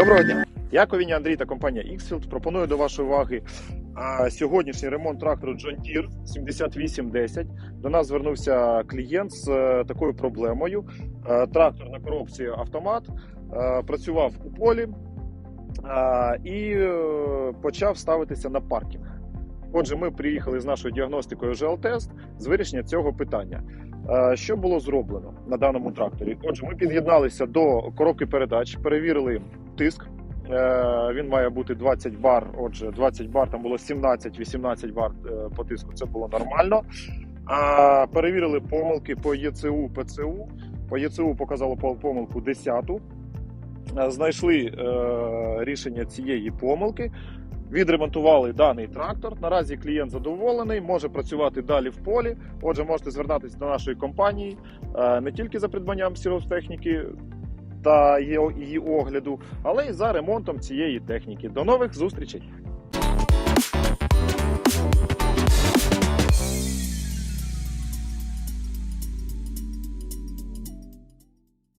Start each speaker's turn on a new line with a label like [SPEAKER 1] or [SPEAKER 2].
[SPEAKER 1] Доброго дня! Я Ковіня Андрій та компанія Xfield пропоную до вашої уваги а, сьогоднішній ремонт трактору John Deere 7810. До нас звернувся клієнт з е, такою проблемою. Е, Трактор на коробці автомат е, працював у полі а, і е, почав ставитися на паркінг. Отже, ми приїхали з нашою діагностикою GL-тест з вирішення цього питання. Що було зроблено на даному тракторі? Отже, ми під'єдналися до коробки передач, перевірили тиск. Е, Він має бути 20 бар. Отже, 20 бар там було 17-18 бар е, по тиску. Це було нормально. Перевірили помилки по ЄЦУ, ПЦУ. По ЄЦУ показало помилку 10. Е, Знайшли рішення цієї помилки. Відремонтували даний трактор. Наразі клієнт задоволений, може працювати далі в полі. Отже, можете звертатися до нашої компанії не тільки за придбанням сільгосптехніки та її огляду, але й за ремонтом цієї техніки. До нових зустрічей!